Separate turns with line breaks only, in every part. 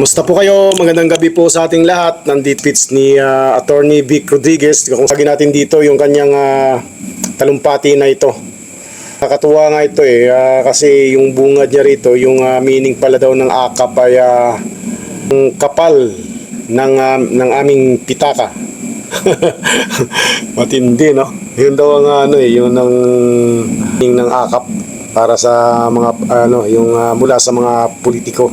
Kamusta po kayo? Magandang gabi po sa ating lahat. Nandito pits ni ah, Attorney Vic Rodriguez. Kung sagi natin dito yung kanyang ah, talumpati na ito. Nakatuwa nga ito eh ah, kasi yung bungad niya rito, yung ah, meaning pala daw ng akap ay yung kapal ng ah, ng aming pitaka. Matindi no. Yun daw ang ano eh, yun ng meaning ng akap para sa mga ano, yung ah, mula sa mga politiko.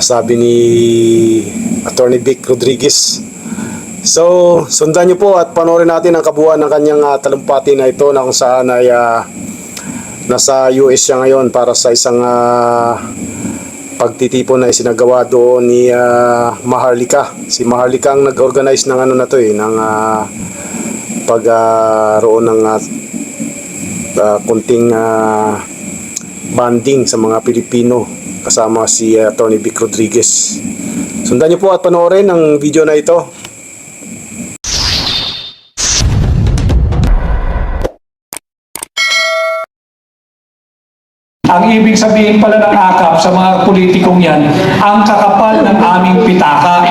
Sabi ni Attorney Vic Rodriguez. So, sundan niyo po at panoorin natin ang kabuuan ng kanyang ah, talumpati na ito na kung saan ay ah, nasa US siya ngayon para sa isang ah, pagtitipon na isinagawa doon ni ah, Maharlika. Si Maharlika ang nag-organize ng ano na to eh, ng ah, pagroon ng ah, ah, kunting ah, banding sa mga Pilipino kasama si uh, Tony Vic Rodriguez. Sundan niyo po at panoorin ang video na ito.
Ang ibig sabihin pala ng akap sa mga politikong yan, ang kakapal ng aming pitaka.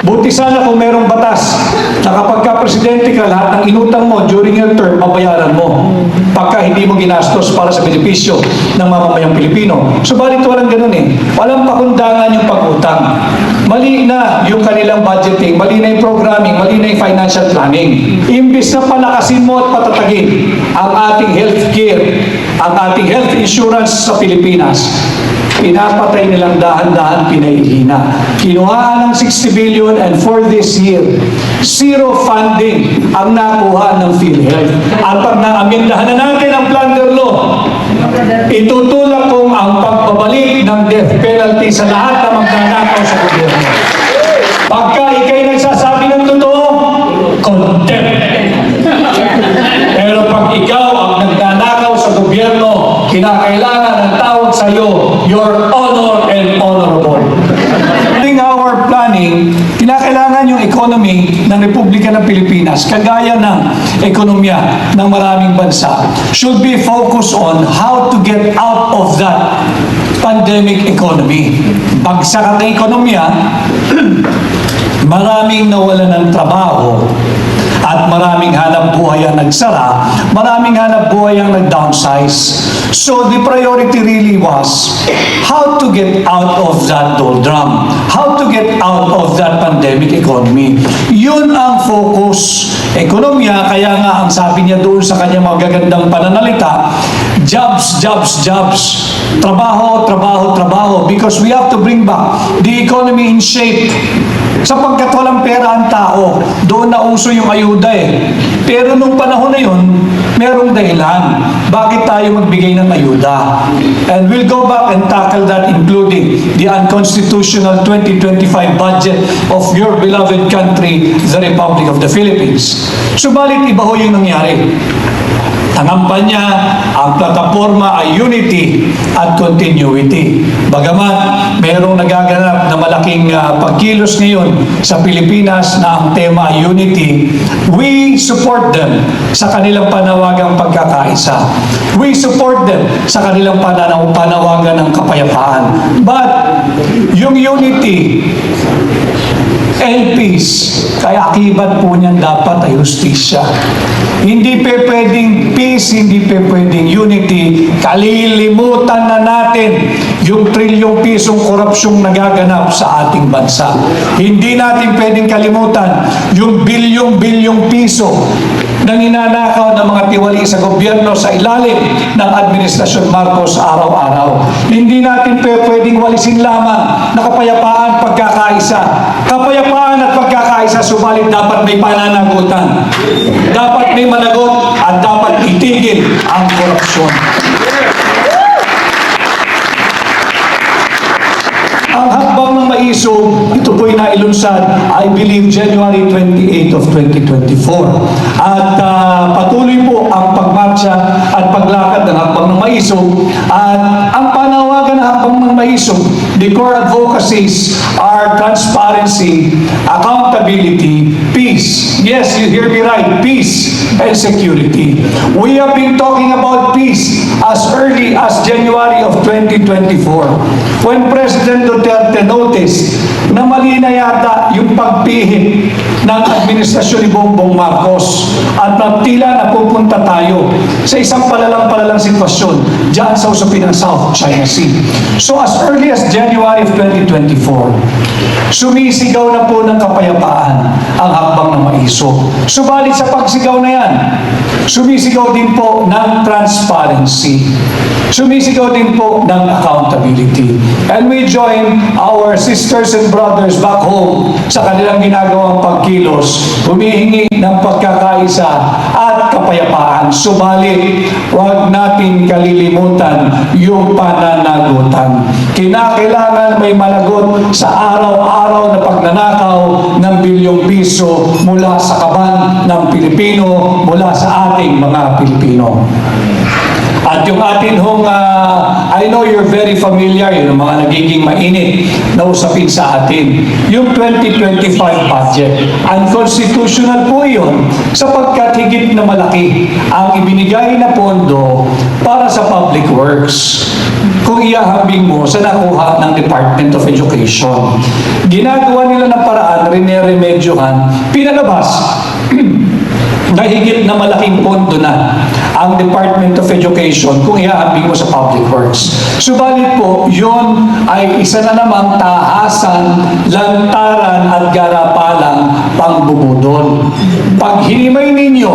Buti sana kung merong batas na kapag ka presidente ka, lahat ng inutang mo during your term, mabayaran mo. Pagka hindi mo ginastos para sa benepisyo ng mamamayang Pilipino. Subalit walang ganun eh. Walang pakundangan yung pag-utang. Mali na yung kanilang budgeting, mali na yung programming, mali na yung financial planning. Imbis na palakasin mo at patatagin ang ating healthcare, ang ating health insurance sa Pilipinas, pinapatay nilang dahan-dahan pinaihina. Kinuhaan ng 60 billion and for this year, zero funding ang nakuha ng PhilHealth. At pag naamyendahan na natin ang plunder law, itutulak kong ang pagbabalik ng death penalty sa lahat na magnanakaw sa gobyerno. Pagka ikay nagsasabi ng totoo, contempt. Pero pag ikaw ang nagnanakaw sa gobyerno, kinakailangan ng tawag sa iyo, your honor and honorable. During our planning, kinakailangan yung economy ng Republika ng Pilipinas, kagaya ng ekonomiya ng maraming bansa, should be focused on how to get out of that pandemic economy. Bagsak ang ekonomiya, maraming nawalan ng trabaho at maraming hanap buhay ang nagsara, maraming hanap buhay ang nag-downsize. So the priority really was how to get out of that doldrum, how to get out of that pandemic economy. Yun ang focus. Ekonomiya, kaya nga ang sabi niya doon sa kanyang magagandang pananalita, jobs, jobs, jobs. Trabaho, trabaho, trabaho. Because we have to bring back the economy in shape. Sapagkat walang pera ang tao, doon na uso yung ayuda eh. Pero nung panahon na yun, merong dahilan. Bakit tayo magbigay ng ayuda? And we'll go back and tackle that including the unconstitutional 2025 budget of your beloved country, the Republic of the Philippines. Subalit iba ho yung nangyari. Tangampanya, ang plataforma ay unity at continuity. Bagamat mayroong nagaganap na malaking ah, pagkilos ngayon sa Pilipinas na ang tema ay unity, we support them sa kanilang panawagang pagkakaisa. We support them sa kanilang pananaw panawagan ng kapayapaan. But yung unity and peace, kaya akibat po niyan dapat ay justisya. Hindi pe pwedeng peace, hindi pe pwedeng unity, kalilimutan na natin yung trilyong pisong korupsyong nagaganap sa ating bansa. Hindi natin pwedeng kalimutan yung bilyong-bilyong piso na ninanakaw ng mga tiwali sa gobyerno sa ilalim ng Administrasyon Marcos araw-araw. Hindi natin pwedeng walisin lamang na kapayapaan pagkakaisa. Kapayapaan at pagkakaisa, subalit dapat may pananagutan. Dapat may managot at dapat itigil ang korupsyon. Ang maisog, ito po'y nailunsad, I believe, January 28 of 2024. At ah, patuloy po ang pagmarcha at paglakad ng hakbang ng maisog. At ang panawagan ng hakbang ng maisog, the core advocacies are transparency, accountability, peace. Yes, you hear me right, peace and security. We have been talking about peace as early as January of 2024 when President Duterte noticed na mali na yata yung pagpihit ng administrasyon ni Bongbong Marcos at na tila napupunta tayo sa isang palalang-palalang sitwasyon dyan sa usapin ng South China Sea. So as early as January of 2024, sumisigaw na po ng kapayapaan ang hakbang ng maiso. Subalit sa pagsigaw na yan, sumisigaw din po ng transparency. Sumisigaw din po ng accountability. And we join our sisters and brothers back home sa kanilang ginagawang pagkilos, humihingi ng pagkakaisa at kapayapaan. Subalit, huwag natin kalilimutan yung pananagutan. Kinakailangan may managot sa araw-araw na pagnanakaw ng bilyong piso mula sa kaban ng Pilipino, mula sa ating mga Pilipino. At yung atin hong, ah, I know you're very familiar, yun mga nagiging mainit na usapin sa atin. Yung 2025 budget, unconstitutional po yun sapagkat higit na malaki ang ibinigay na pondo para sa public works kung iahambing mo sa nakuha ng Department of Education. Ginagawa nila ng paraan, rineremedyohan, pinalabas na higit na malaking pondo na ang Department of Education kung ihaambing mo sa Public Works. Subalit po, yon ay isa na namang tahasan, lantaran at garapalang pangbubudol. Pag hinimay ninyo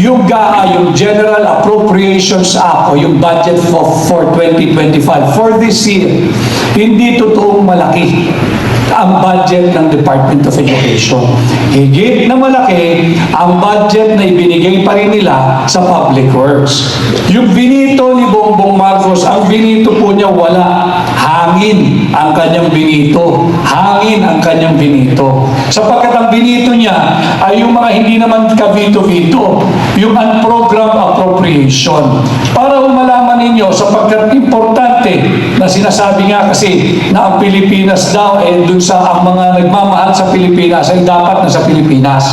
yung GAA, yung General Appropriations Act o yung budget for, for 2025 for this year, hindi totoong malaki ang budget ng Department of Education. Higit na malaki ang budget na ibinigay pa rin nila sa public works. Yung binito ni Bongbong Marcos, ang binito po niya wala. Hangin ang kanyang binito. Hangin ang kanyang binito. Sapagkat ang binito niya ay yung mga hindi naman kabito-bito, yung unprogrammed appropriation. Para umalaman ninyo, sapagkat importante na sinasabi nga kasi na ang Pilipinas daw eh dun sa ang mga nagmamahal sa Pilipinas ay dapat na sa Pilipinas.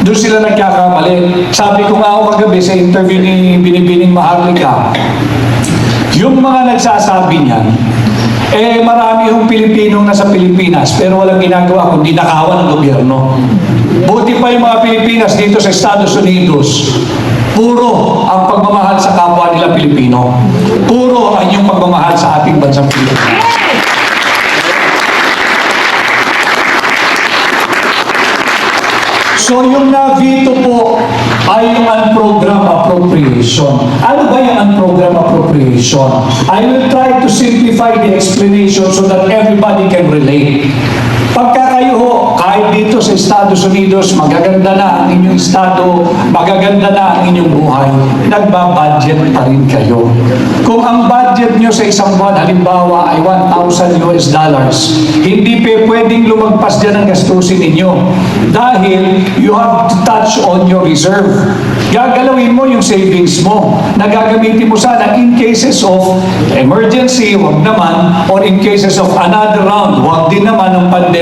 Doon sila nagkakamali. Sabi ko nga ako kagabi sa interview ni Binibining Maharlika, yung mga nagsasabi niyan, eh marami yung Pilipinong nasa Pilipinas pero walang ginagawa kundi nakawan ng gobyerno. Buti pa yung mga Pilipinas dito sa Estados Unidos, puro ang pagmamahal sa kapwa nila Pilipino. Puro ang yung pagmamahal sa ating bansang Pilipinas. So yung navito po ay yung unprogrammed appropriation. Ano ba yung unprogrammed appropriation? I will try to simplify the explanation so that everybody can relate. Pagka kayo ho, kahit dito sa Estados Unidos, magaganda na ang inyong estado, magaganda na ang inyong buhay, nagbabudget pa rin kayo. Kung ang budget nyo sa isang buwan, halimbawa ay 1,000 US dollars, hindi pe pwedeng lumagpas dyan ang gastusin ninyo. Dahil you have to touch on your reserve. Gagalawin mo yung savings mo na gagamitin mo sana in cases of emergency, wag naman, or in cases of another round, wag din naman ng pandemic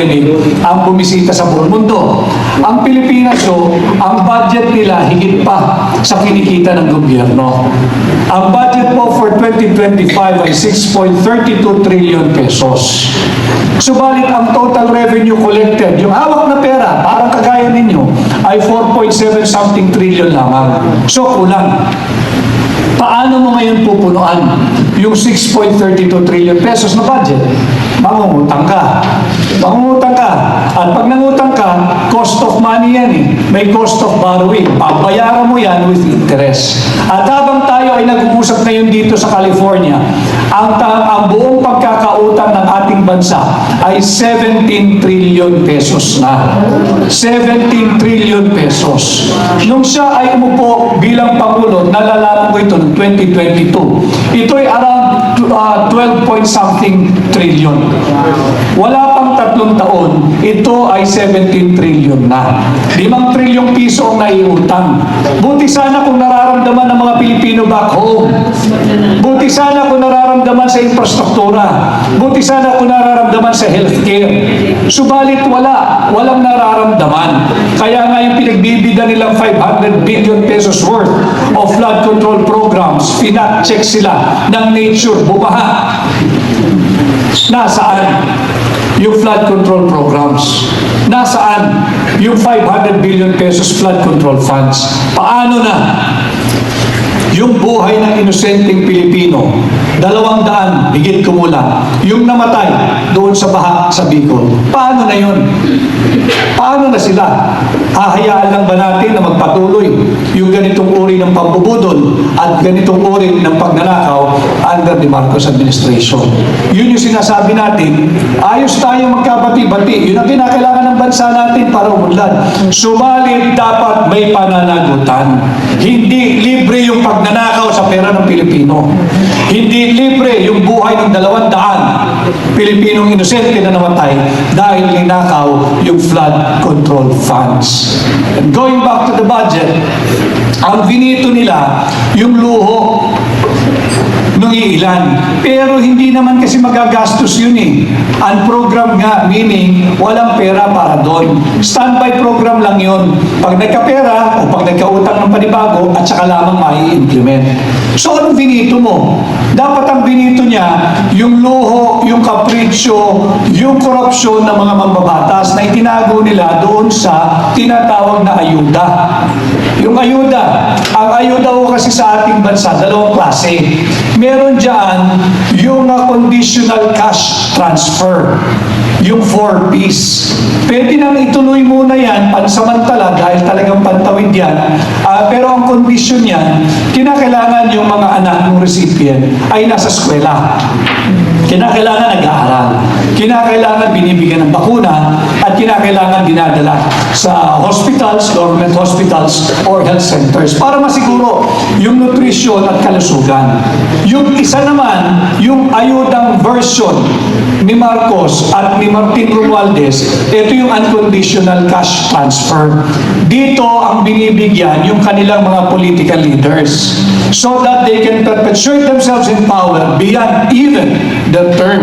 ang bumisita sa buong mundo. Ang Pilipinas, so, ang budget nila higit pa sa kinikita ng gobyerno. Ang budget po for 2025 ay 6.32 trillion pesos. Subalit ang total revenue collected, yung hawak na pera, parang kagaya ninyo, ay 4.7 something trillion lamang. So kulang. Paano mo ngayon pupunuan yung 6.32 trillion pesos na budget? Mangungutang ka. Mangungutang ka. At pag nangutang ka, cost of money yan eh. May cost of borrowing. Pabayaran mo yan with interest. At habang tayo ay nag-uusap ngayon dito sa California, ang, ang buong pagkakautang ng ating bansa ay 17 trillion pesos na. 17 trillion pesos. Nung siya ay umupo bilang Pangulo, nalalaman ko ito noong 2022. Ito ay around uh, 12 point something trillion. Wala pang tatlong taon, ito ay 17 trillion na. 5 trilyong piso ang naiutang. Buti sana kung nararamdaman ng mga Pilipino back home. Buti sana kung nararamdaman sa infrastruktura. Buti sana kung nararamdaman sa healthcare. Subalit wala, walang nararamdaman. Kaya nga yung pinagbibida nilang 500 billion pesos worth of flood control programs, pinat-check sila ng nature, bumaha. Nasaan yung flood control programs? Nasaan yung 500 billion pesos flood control funds? Paano na yung buhay ng inosenteng Pilipino, dalawang daan, higit kumulang, yung namatay doon sa baha sa Bicol, paano na yun? Paano na sila? Hahayaan lang ba natin na magpatuloy yung ganitong uri ng pambubudol at ganitong uri ng pagnanakaw under the Marcos administration? Yun yung sinasabi natin, ayos tayo magkabati-bati. Yun ang kinakailangan ng bansa natin para umunlad. Subalit dapat may pananagutan. Hindi libre yung pagnanakaw sa pera ng Pilipino. Hindi libre yung buhay ng dalawang daan Pilipinong inosente na namatay dahil ninakaw yung flood control funds. And going back to the budget, ang binito nila yung luho nung iilan. Pero hindi naman kasi magagastos yun eh. Ang program nga, meaning walang pera para doon. Standby program lang yun. Pag nagkapera o pag nagkautang ng panibago at saka lamang mai-implement. So anong binito mo? Dapat ang binito niya, yung luho, yung kapritsyo, yung korupsyon ng mga mambabatas na itinago nila doon sa tinatawag na ayuda. Yung ayuda, ang ayuda ko kasi sa ating bansa, dalawang klase. Meron dyan yung uh, conditional cash transfer, yung 4 Ps. Pwede nang ituloy muna yan, pansamantala, dahil talagang pantawid yan. Ah, pero ang condition yan, kinakailangan yung mga anak ng recipient ay nasa eskwela. Kinakailangan nag-aaral. Kinakailangan binibigyan ng bakuna at kinakailangan dinadala sa hospitals, government hospitals or health centers para masiguro yung nutrition at kalusugan. Yung isa naman, yung ayudang version ni Marcos at ni Martin Romualdez, ito yung unconditional cash transfer. Dito ang binibigyan yung kanilang mga political leaders so that they can perpetuate themselves in power beyond even the term.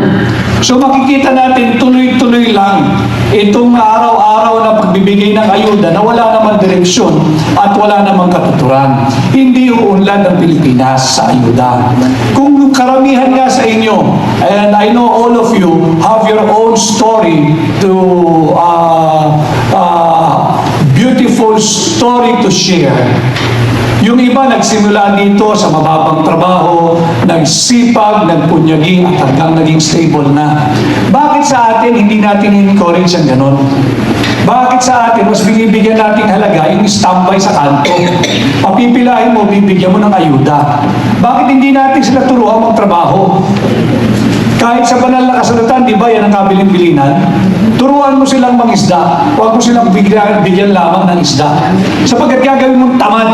So makikita natin tuloy-tuloy lang itong araw-araw na pagbibigay ng ayuda na wala namang direksyon at wala namang katuturan. Hindi uunlad ng Pilipinas sa ayuda. Kung karamihan nga sa inyo, and I know all of you have your own story to uh, uh, beautiful story to share. Yung iba nagsimula dito sa mababang trabaho, nagsipag, nagpunyagi at hanggang naging stable na. Bakit sa atin hindi natin encourage ang ganon? Bakit sa atin mas binibigyan nating halaga yung standby sa kanto? Papipilahin mo, bibigyan mo ng ayuda. Bakit hindi natin sila turuan magtrabaho? Kahit sa banal na kasulatan, di ba yan ang kabiling-bilinan? Turuan mo silang mangisda. Huwag mo silang bigyan, bigyan lamang ng isda. Sapagkat gagawin mong tamad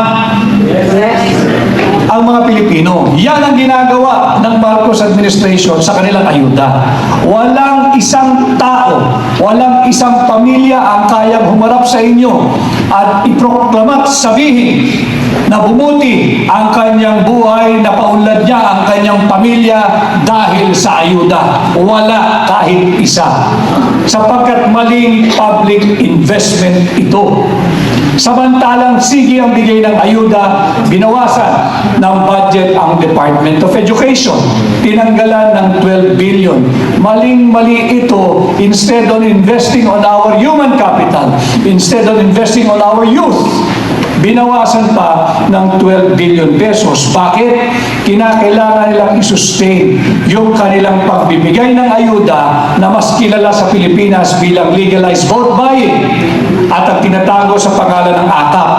ang mga Pilipino. Yan ang ginagawa ng Marcos administration sa kanilang ayuda. Walang isang tao, walang isang pamilya ang kayang humarap sa inyo at iproklamat sabihin na bumuti ang kanyang buhay na paunlad niya ang kanyang pamilya dahil sa ayuda. Wala kahit isa. Sapagkat maling public investment ito. Samantalang sige ang bigay ng ayuda, binawasan ng budget ang Department of Education. Tinanggalan ng 12 billion. Maling-mali ito instead on investing on our human capital, instead on investing on our youth, binawasan pa ng 12 billion pesos. Bakit? Kinakailangan nilang isustain yung kanilang pagbibigay ng ayuda na mas kilala sa Pilipinas bilang legalized vote buying at ang tinatago sa pangalan ng AKAP.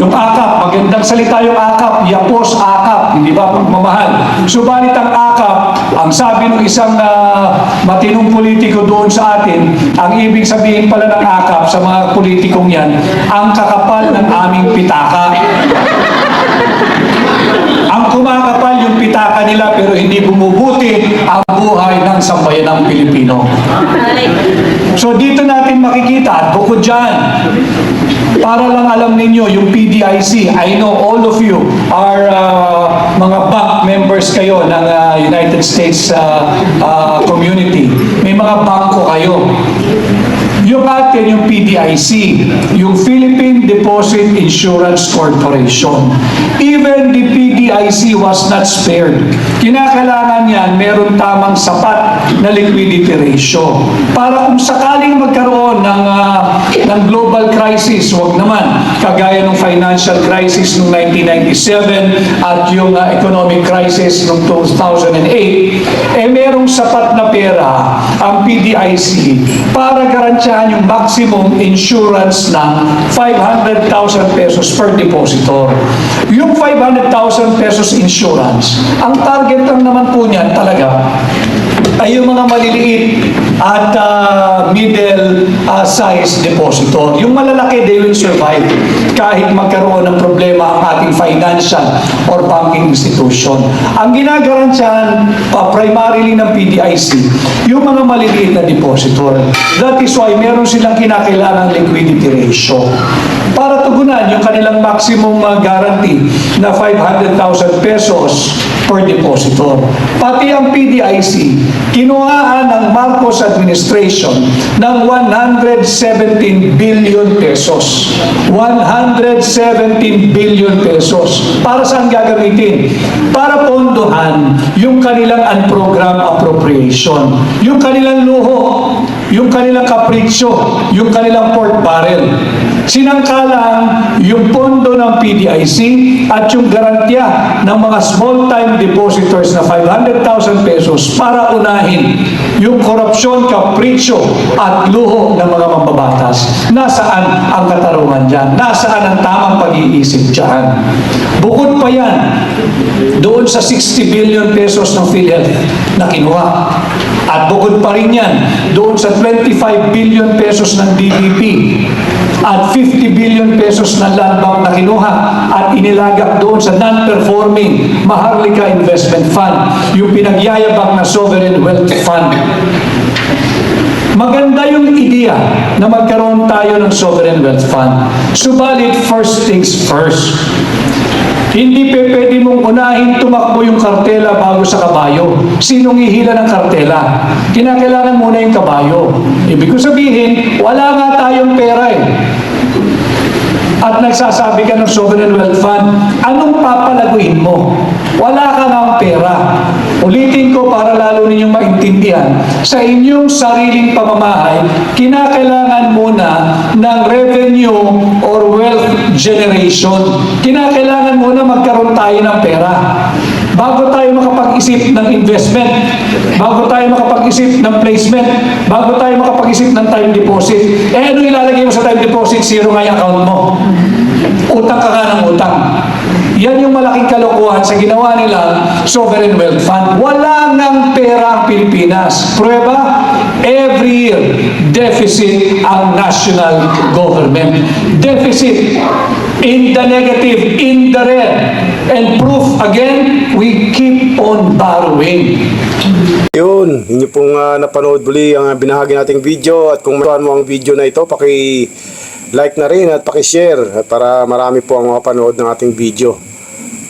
Yung akap, magandang salita yung akap, yapos akap, hindi ba pagmamahal. Subalit ang akap, ang sabi ng isang ah, matinong politiko doon sa atin, ang ibig sabihin pala ng akap sa mga politikong yan, ang kakapal ng aming pitaka. Ang kumakapal yung pitaka nila pero hindi bumubuti ang buhay ng sambayanang Pilipino. So dito natin makikita at bukod dyan, para lang alam ninyo, yung PDIC, I know all of you are uh, mga bank members kayo ng uh, United States uh, uh, community. May mga bangko kayo. Yung atin, yung PDIC, yung Philippine Deposit Insurance Corporation. Even the PDIC was not spared. Kinakailangan yan, meron tamang sapat na liquidity ratio. Para kung sakaling magkaroon ng, ah, ng global crisis, wag naman, financial crisis noong 1997 at yung ah, economic crisis noong 2008, eh merong sapat na pera ang PDIC para garantyahan yung maximum insurance ng 500,000 pesos per depositor. Yung 500,000 pesos insurance, ang target lang naman po niyan talaga ay yung mga maliliit at ah, middle ah, size depositor. Yung malalaki, they will survive kahit magkaroon ng problema ang ating financial or banking institution. Ang ginagarantiyan pa primarily ng PDIC, yung mga maliliit na depositor. That is why meron silang kinakailangang liquidity ratio. Para tugunan yung kanilang maximum ah, guarantee na 500,000 pesos per depositor. Pati ang PDIC, kinuhaan ng Marcos administration ng 117 billion pesos. 117 billion pesos. Para saan gagamitin? Para pondohan yung kanilang unprogrammed appropriation. Yung kanilang luho, yung kanilang kapritsyo, yung kanilang pork barrel. Sinangkalang yung pondo ng PDIC at yung garantya ng mga small-time depositors na 500,000 pesos para unahin yung korupsyon, kapritsyo at luho ng mga mambabatas. Nasaan ang katarungan dyan? Nasaan ang tamang pag-iisip dyan? Bukod pa yan, doon sa 60 billion pesos ng PhilHealth na kinuha. At bukod pa rin yan, doon sa 25 billion pesos ng DBP at 50 billion pesos ng land bank na kinuha at inilagak doon sa non-performing Maharlika Investment Fund, yung pinagyayabang na Sovereign Wealth Fund. Maganda yung ideya na magkaroon tayo ng Sovereign Wealth Fund. Subalit, first things first. Hindi pe pwede mong unahin tumakbo yung kartela bago sa kabayo. Sinong ihila ng kartela? Kinakailangan muna yung kabayo. Ibig ko sabihin, wala nga tayong pera eh. At nagsasabi ka ng Sovereign Wealth Fund, anong papalaguin mo? Wala ka ng pera. Ulitin ko para lalo ninyong maintindihan. Sa inyong sariling pamamahay, kinakailangan muna ng revenue or wealth generation. Kinakailangan muna magkaroon tayo ng pera. Bago tayo makapag-isip ng investment, bago tayo makapag-isip ng placement, bago tayo makapag-isip ng time deposit, eh ano ilalagay mo sa time deposit? Zero nga yung account mo. Utang ka nga ng utang. Yan yung malaking kalokohan sa ginawa nila Sovereign Wealth Fund. Wala ngang pera ang Pilipinas. Prueba, every year, deficit ang national government. Deficit in the negative, in the red. And proof again, we keep on borrowing.
Yun, inyo pong ah, napanood muli ang ah, binahagi nating video at kung magustuhan mo ang video na ito, paki like na rin at paki-share at para marami po ang mapanood ng ating video.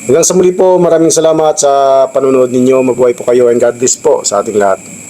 Hanggang sa muli po, maraming salamat sa panonood ninyo. Mabuhay po kayo and God bless po sa ating lahat.